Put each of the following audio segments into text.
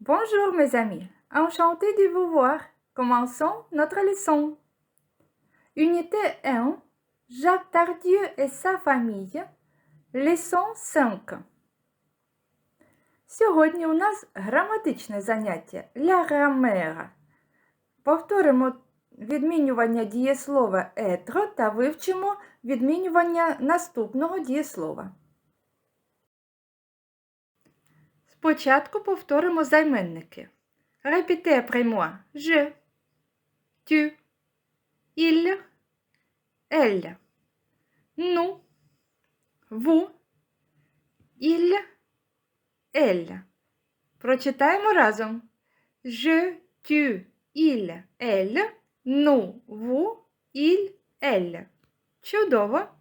Bonjour mes amis, enchanté de vous voir. Commençons notre leçon. Unité 1, Jacques Tardieu et sa famille. Leçon 5. Сьогодні у нас граматичне заняття «La grammaire». Повторимо відмінювання дієслова «être» та вивчимо відмінювання наступного дієслова. Спочатку повторимо займенники. Après moi. Je, tu, il, elle, nous, vous, il, elle. Прочитаємо разом. Je, tu, il, elle, nous, vous, il, elle. Чудово!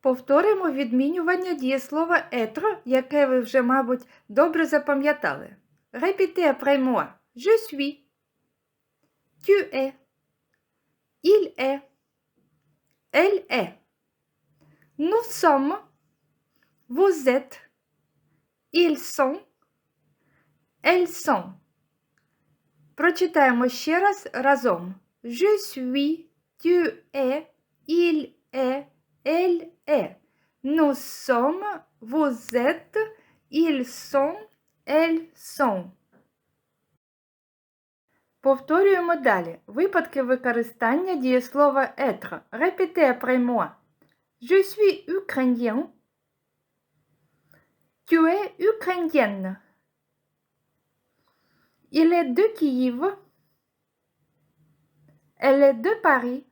Повторимо відмінювання дієслова être, яке ви вже, мабуть, добре запам'ятали. Après moi. Je suis. Il est. Elle est. Nous sommes. Vous êtes. Ils sont. Elles sont. Прочитаємо ще раз разом. Je suis. Tu es. Il est. Elle est. Nous sommes. Vous êtes. Ils sont. Elles sont. Повторюємо далі. Випадки використання дієслова être. Répétez après moi. Je suis ukrainien. Tu es ukrainienne. Il est de Kiev. Elle est de Paris.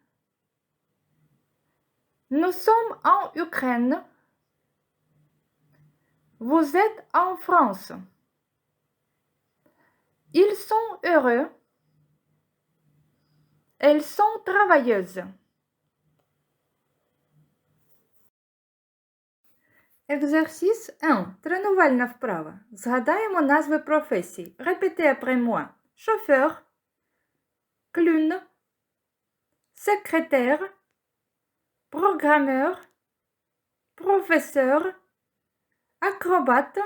Nous sommes en Ukraine. Vous êtes en France. Ils sont heureux. Elles sont travailleuses. Екзерсіс 1. Тренувальна вправа. Згадаємо назви професій. Répétez après moi. Шофер, клюн, секретар, programmeur, professeur, acrobate,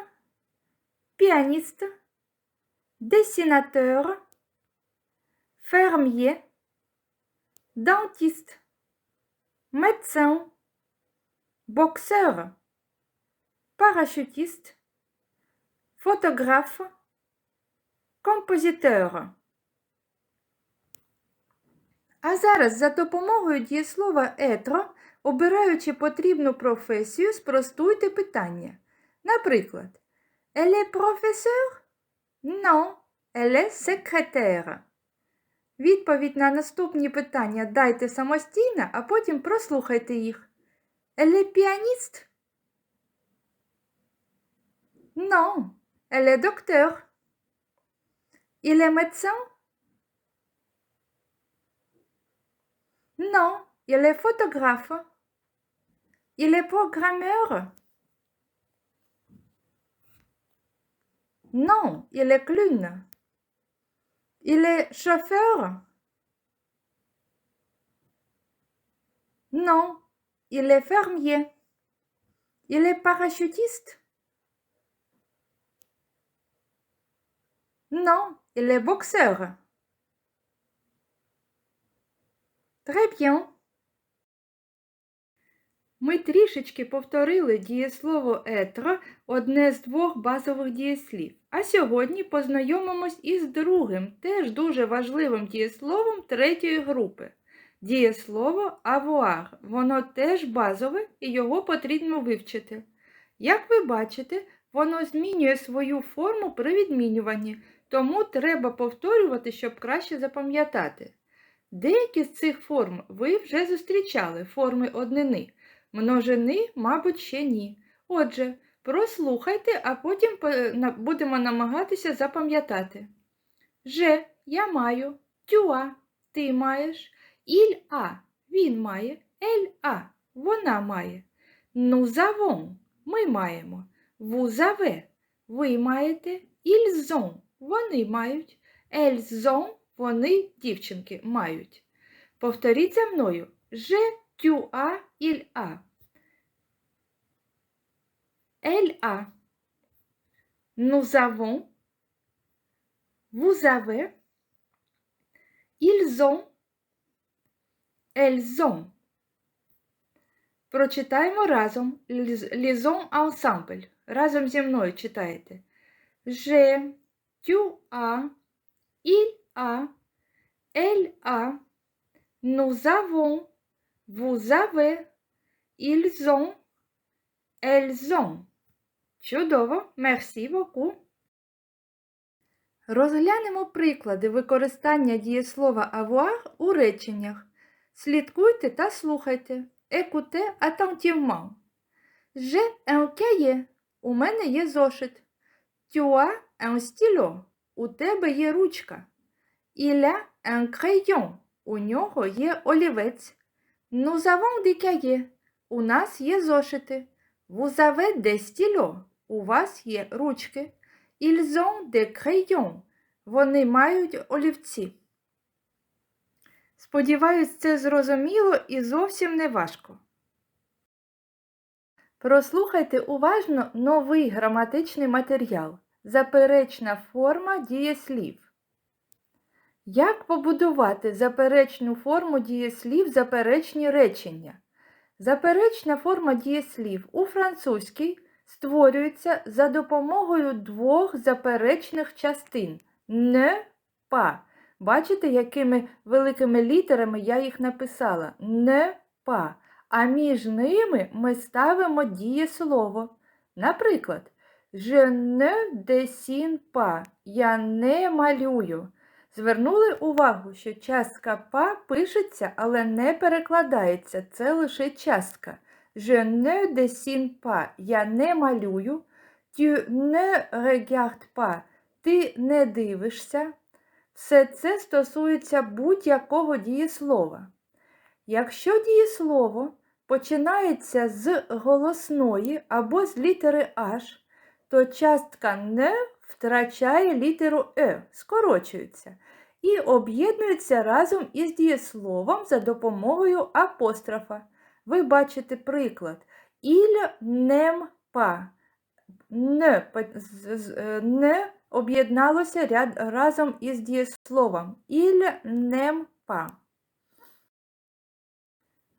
pianiste, dessinateur, fermier, dentiste, médecin, boxeur, parachutiste, photographe, compositeur. А зараз за допомогою дієслова «être», обираючи потрібну професію, спростуйте питання. Наприклад, Elle est professeur? Non, elle. Відповідь на наступні питання дайте самостійно, а потім прослухайте їх. Elle est pianiste? Non, elle est docteur. Il il est photographe. Il est programmeur. Non, il est clown. Il est chauffeur. Non, il est fermier. Il est parachutiste. Non, il est boxeur. Très bien. Ми трішечки повторили дієслово «être» – одне з двох базових дієслів. А сьогодні познайомимось із другим, теж дуже важливим дієсловом третьої групи. Дієслово avoir. Воно теж базове і його потрібно вивчити. Як ви бачите, воно змінює свою форму при відмінюванні, тому треба повторювати, щоб краще запам'ятати. Деякі з цих форм ви вже зустрічали форми однини. Множини, мабуть, ще ні. Отже, прослухайте, а потім будемо намагатися запам'ятати. Же я маю, тюа ти маєш, іль а він має, ель а вона має. Ну завон ми маємо. Вузаве ви маєте, ільзон вони мають, ельзон вони, дівчинки, мають. Повторіть за мною же tu as, il a. Elle a. Nous avons, vous avez, ils ont, elles ont. Прочитаємо разом les les ont ensemble. Разом зі мною читаєте. Je, tu as, il a, elle a, nous avons, vous avez, ils ont, elles ont. Чудово, merci beaucoup. Розглянемо приклади використання дієслова avoir у реченнях. Слідкуйте та слухайте. Écoutez attentivement. J'ai un cahier. У мене є зошит. Tu as un stylo. У тебе є ручка. Il a un crayon. У нього є олівець. Nous avons des cahiers. У нас є зошити. Vous avez des stylos. У вас є ручки. Ils ont des crayons. Вони мають олівці. Сподіваюсь, це зрозуміло і зовсім не важко. Прослухайте уважно новий граматичний матеріал. Заперечна форма дієслів. Як побудувати заперечну форму дієслів заперечні речення? Заперечна форма дієслів у французькій створюється за допомогою двох заперечних частин не па. Бачите, якими великими літерами я їх написала? Не па. А між ними ми ставимо дієслово. Наприклад, Je ne dessine pas. Я не малюю. Звернули увагу, що частка па пишеться, але не перекладається. Це лише частка. Je ne dessine pas. Я не малюю. Tu ne regardes pas. Ти не дивишся. Все це стосується будь-якого дієслова. Якщо дієслово починається з голосної або з літери H, то частка не втрачає літеру Е, скорочується, і об'єднується разом із дієсловом за допомогою апострофа. Ви бачите приклад. Il n'aime pas. Не, не об'єдналося ряд, разом із дієсловом. Il n'aime pas.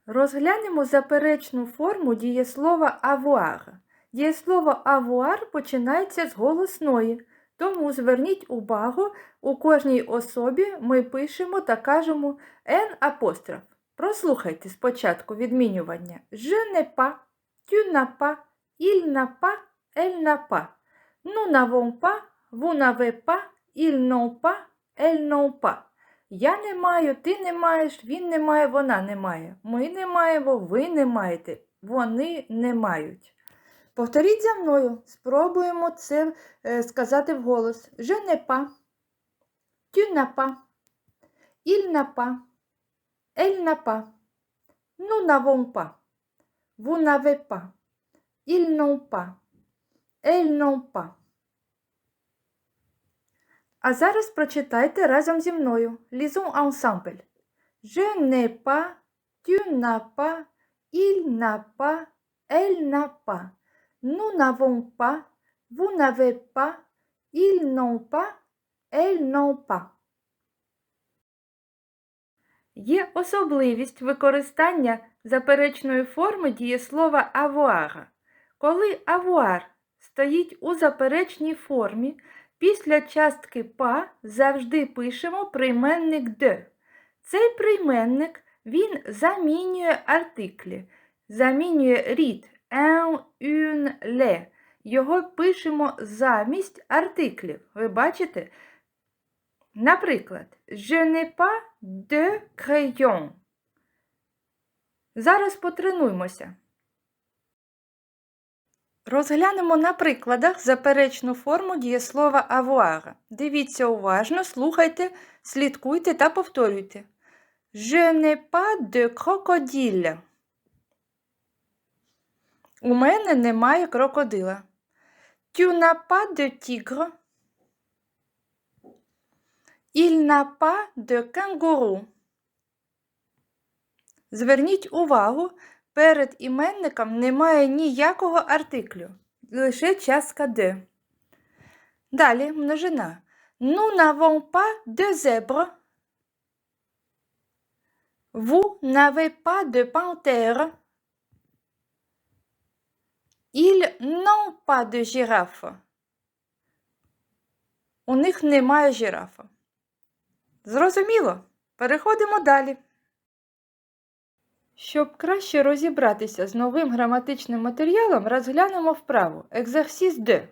Розглянемо заперечну форму дієслова avoir. Дієслово avoir починається з голосної, тому зверніть увагу, у кожній особі ми пишемо та кажемо n апостроф. Прослухайте спочатку відмінювання. Je n'ai pas, tu n'as pas, il n'a. Я не маю, ти не маєш, він не має, вона не має. Ми не маємо, ви не маєте, вони не мають. Повторіть за мною, спробуємо це е, сказати вголос. Je n'ai pas, tu n'as pas, il n'a pas, elle n'a pas, nous n'avons pas, vous n'avez pas, ils n'ont pas, elles n'ont pas. А зараз прочитайте разом зі мною. Lisons ensemble. Je n'ai pas, tu n'as pas, il n'a pas, elle n'a pas. Nous n'avons pas, vous n'avez pas, ils n'ont pas, elles n'ont pas. Є особливість використання заперечної форми дієслова avoir. Коли avoir стоїть у заперечній формі, після частки па завжди пишемо прийменник de. Цей прийменник він замінює артиклі, замінює рід un. Його пишемо замість артиклів. Ви бачите? Наприклад, Je n'ai pas de crayon. Зараз потренуймося. Розглянемо на прикладах заперечну форму дієслова avoir. Дивіться уважно, слухайте, слідкуйте та повторюйте. Je n'ai pas de crocodile. У мене немає крокодила. Tu n'as pas de tigre. Il n'a pas de kangourou. Зверніть увагу, перед іменником немає ніякого артиклю, лише частка де. Далі множина. Nous n'avons pas de zèbre. Vous n'avez pas de panthère. Ils n'ont pas de girafe. У них немає жирафа. Зрозуміло? Переходимо далі. Щоб краще розібратися з новим граматичним матеріалом, розглянемо вправу Екзерсіс Д.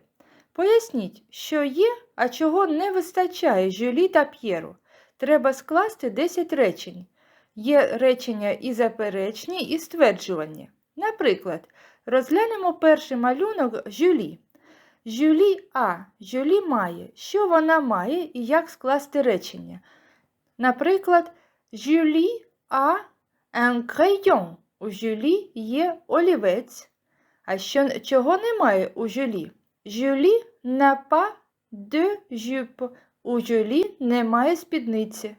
Поясніть, що є, а чого не вистачає Жюлі та П'єру. Треба скласти 10 речень. Є речення і заперечні, і стверджувальні. Наприклад, розглянемо перший малюнок Жюлі. Жюлі А. Жюлі має. Що вона має і як скласти речення? Наприклад, Жюлі А un. У Жюлі є олівець. А що, чого немає у Жюлі? Жюлі pas de jupe. У Жюлі немає спідниці.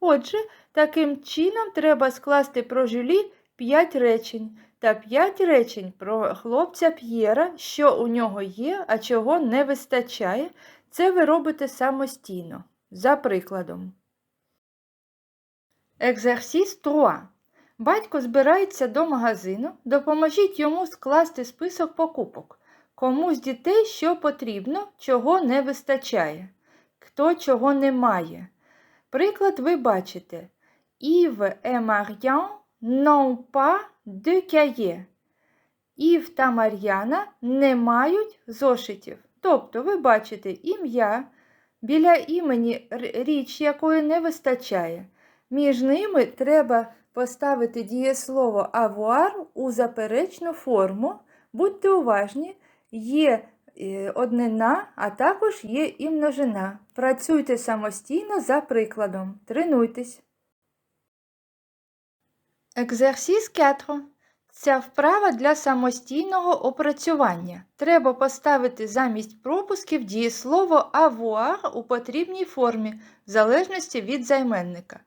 Отже, таким чином треба скласти про Жюлі 5 речень та 5 речень про хлопця П'єра, що у нього є, а чого не вистачає. Це ви робите самостійно. За прикладом. Екзерсіс 3. Батько збирається до магазину, допоможіть йому скласти список покупок. Кому з дітей що потрібно, чого не вистачає, хто чого не має. Приклад ви бачите. Ів et Marian n'ont pas cahier. Ів та Мар'яна не мають зошитів. Тобто ви бачите ім'я, біля імені річ, якої не вистачає. Між ними треба поставити дієслово avoir у заперечну форму. Будьте уважні, є е, однина, а також є і множина. Працюйте самостійно за прикладом. Тренуйтесь. Екзерсіс 4. Ця вправа для самостійного опрацювання. Треба поставити замість пропусків дієслово avoir у потрібній формі, в залежності від займенника.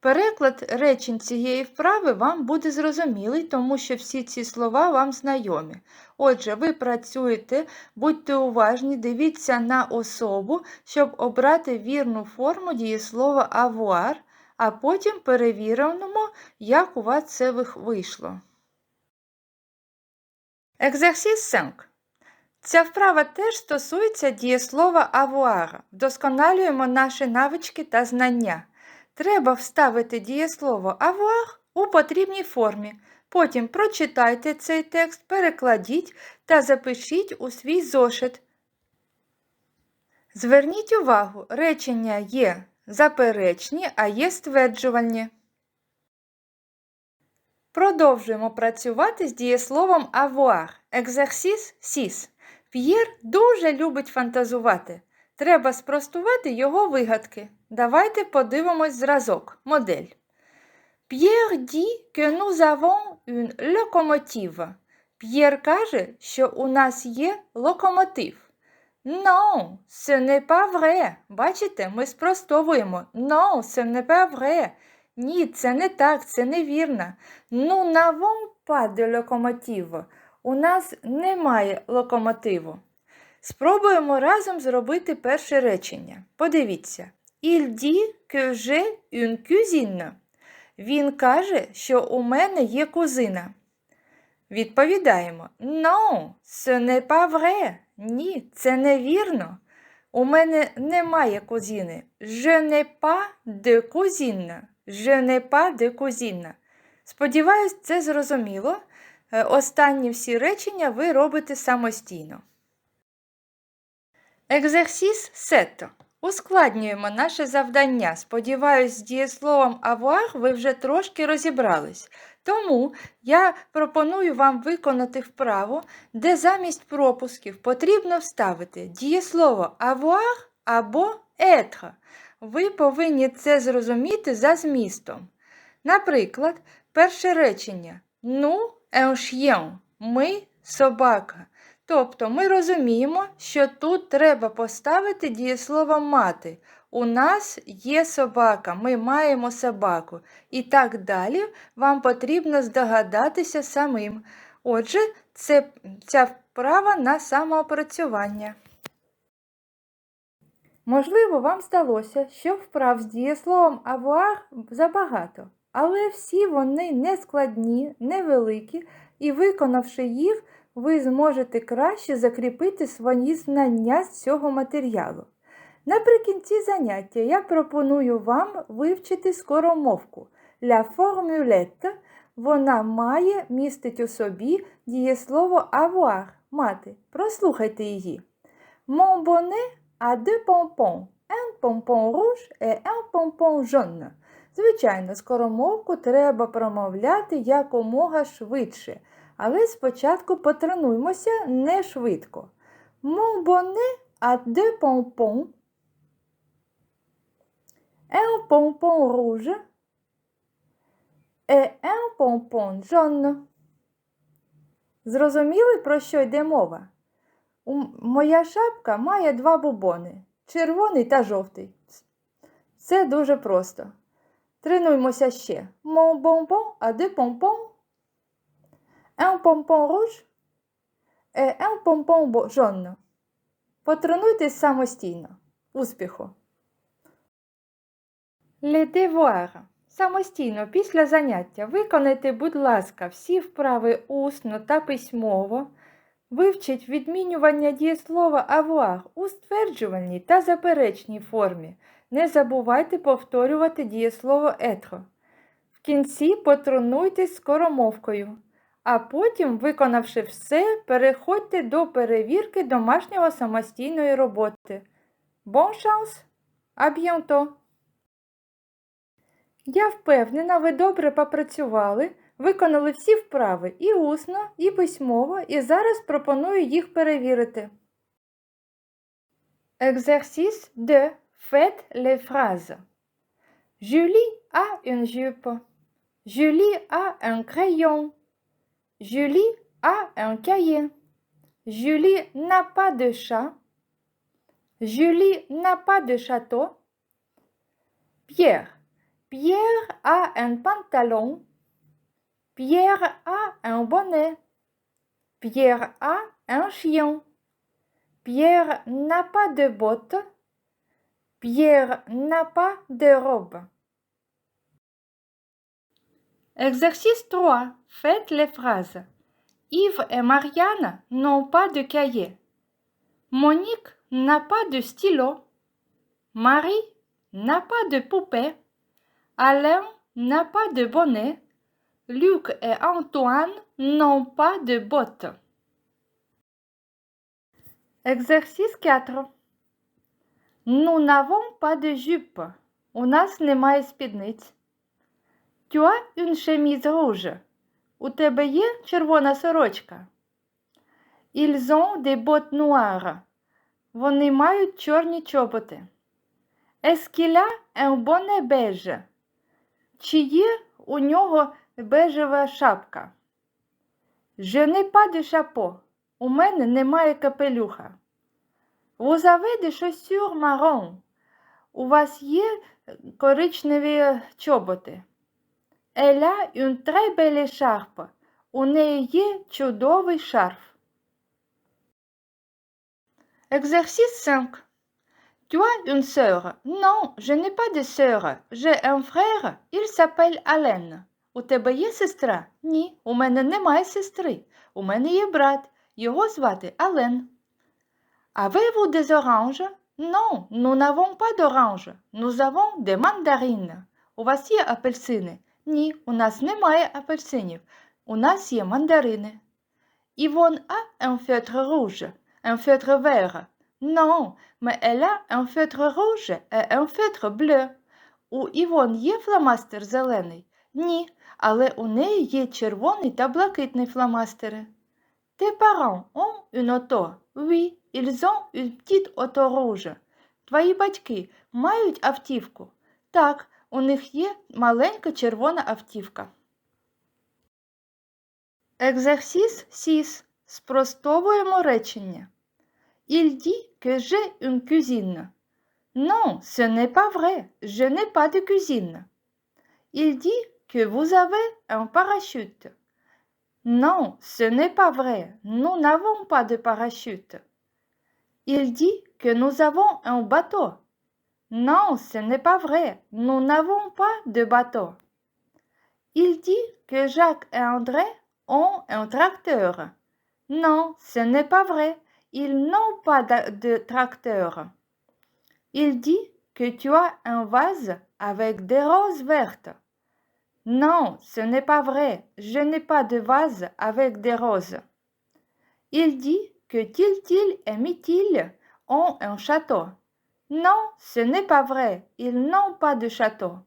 Переклад речень цієї вправи вам буде зрозумілий, тому що всі ці слова вам знайомі. Отже, ви працюєте, будьте уважні, дивіться на особу, щоб обрати вірну форму дієслова avoir, а потім перевіримо, як у вас це вийшло. Екзерсіс 5. Ця вправа теж стосується дієслова avoir. Вдосконалюємо наші навички та знання. Треба вставити дієслово avoir у потрібній формі. Потім прочитайте цей текст, перекладіть та запишіть у свій зошит. Зверніть увагу, речення є заперечні, а є стверджувальні. Продовжуємо працювати з дієсловом avoir. Екзерсіс 6. П'єр дуже любить фантазувати. Треба спростувати його вигадки. Давайте подивимось зразок, модель. П'єр dit que nous avons une locomotive. П'єр каже, що у нас є локомотив. Non, ce n'est pas vrai. Бачите, ми спростовуємо. Non, ce n'est pas vrai. Ні, це не так, це невірно. Nous n'avons pas de locomotive. У нас немає локомотиву. Спробуємо разом зробити перше речення. Подивіться. Il dit que j'ai une cousine. Він каже, що у мене є кузина. Відповідаємо: Non, ce n'est pas vrai. Ні, це невірно. У мене немає кузини. Je n'ai pas de cousine. Je n'ai pas de cousine. Сподіваюсь, це зрозуміло. Е, Останні всі речення ви робите самостійно. Екзерсіс сето. Ускладнюємо наше завдання. Сподіваюсь, з дієсловом avoir ви вже трошки розібрались. Тому я пропоную вам виконати вправу, де замість пропусків потрібно вставити дієслово avoir або être. Ви повинні це зрозуміти за змістом. Наприклад, перше речення Ну, un. Ми собака. Тобто ми розуміємо, що тут треба поставити дієслово мати. У нас є собака, ми маємо собаку. І так далі вам потрібно здогадатися самим. Отже, це, ця вправа на самоопрацювання. Можливо, вам здалося, що вправ з дієсловом avoir забагато, але всі вони не складні, невеликі, і виконавши їх, ви зможете краще закріпити свої знання з цього матеріалу. Наприкінці заняття я пропоную вам вивчити скоромовку La formulette вона має містить у собі дієслово avoir мати. Прослухайте її. Mon bonnet a deux pompons, un pompon rouge et un pompon jaune. Звичайно, скоромовку треба промовляти якомога швидше, але спочатку потренуймося не швидко. Mon bonnet a deux pompons, un pompon rouge et un pompon jaune. Зрозуміли, про що йде мова? Моя шапка має два бубони червоний та жовтий. Це дуже просто. Тренуймося ще. Mon bonbon a deux pompons, un pompon rouge et un pompon jaune. Потренуйтесь самостійно. Успіху! Les devoirs. Самостійно після заняття виконайте, будь ласка, всі вправи усно та письмово. Вивчіть відмінювання дієслова avoir у стверджувальній та заперечній формі. Не забувайте повторювати дієслово être. В кінці потренуйтесь скоромовкою, а потім, виконавши все, переходьте до перевірки домашнього самостійної роботи. Bon chance! À bientôt! Я впевнена, ви добре попрацювали, виконали всі вправи і усно, і письмово, і зараз пропоную їх перевірити. Exercice 2. Faites les phrases. Julie a une jupe. Julie a un crayon. Julie a un cahier. Julie n'a pas de chat. Julie n'a pas de château. Pierre. Pierre a un pantalon. Pierre a un bonnet. Pierre a un chien. Pierre n'a pas de bottes. Pierre n'a pas de robe. Exercice 3. Faites les phrases. Yves et Marianne n'ont pas de cahier. Monique n'a pas de stylo. Marie n'a pas de poupée. Alain n'a pas de bonnet. Luc et Antoine n'ont pas de bottes. Exercice 4. Nous n'avons pas de jupe. У нас немає спідниць. Tu as une chemise rouge. У тебе є червона сорочка. Ils ont des bottes noires. Вони мають чорні чоботи. Est-ce qu'il a un bonnet beige? Чи є у нього бежева шапка? Je n'ai pas de chapeau. У мене немає капелюха. Vous avez des chaussures marron. У вас є коричневі чоботи. Elle a une très belle écharpe. У неї є чудовий шарф. Exercice 5. Tu as une sœur? Non, je n'ai pas de sœur. J'ai un frère, il s'appelle Alain. У тебе є сестра? Ні, у мене немає сестри. У мене є брат. Його звати Ален. Avez-vous des oranges? Non, nous n'avons pas d'oranges. Nous avons des mandarines. У вас є апельсини? Ні, у нас немає апельсинів. У нас є мандарини. Yvonne a un feutre rouge, un feutre vert. Non, mais elle a un feutre rouge et un feutre bleu. У Івон є фломастер зелений? Ні, але у неї є червоний та блакитний фломастери. Tes parents ont une auto? Oui, ils ont une petite auto rouge. Твої батьки мають автівку? Так, у них є маленька червона автівка. Exercice 6. Спростовуємо речення. Il dit que j'ai une cuisine. Non, ce n'est pas vrai. Je n'ai pas de cuisine. Il dit que vous avez un parachute. Non, ce n'est pas vrai. Nous n'avons pas de parachute. Il dit que nous avons un bateau. Non, ce n'est pas vrai. Nous n'avons pas de bateau. Il dit que Jacques et André ont un tracteur. Non, ce n'est pas vrai. Ils n'ont pas de, tracteur. Il dit que tu as un vase avec des roses vertes. Non, ce n'est pas vrai. Je n'ai pas de vase avec des roses. Il dit que Tiltil et Mytil ont un château. Non, ce n'est pas vrai. Ils n'ont pas de château.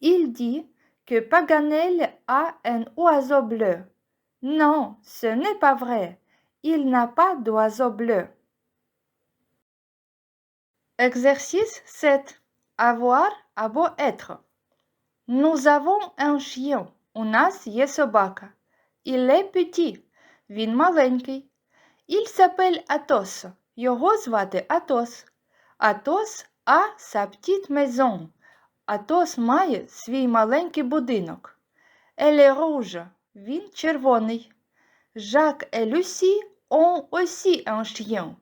Il dit que Paganel a un oiseau bleu. Non, ce n'est pas vrai. Il n'a pas d'oiseau bleu. Exercice 7. Avoir або être. Nous avons un chien. У нас є собака. Il est petit. Він маленький. Il s'appelle Athos. Його звати Атос. Атос a sa petite maison. Атос має свій маленький будинок. Est rouge. Він червоний. Жак et Lucie ont aussi un chien.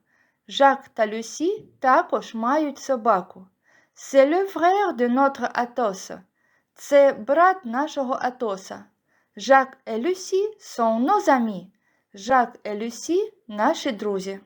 Жак та Люсі також мають собаку. C'est le frère de notre Athos. Це брат нашого Атоса. Жак et Lucie sont nos amis. Жак et Люсі – наші друзі.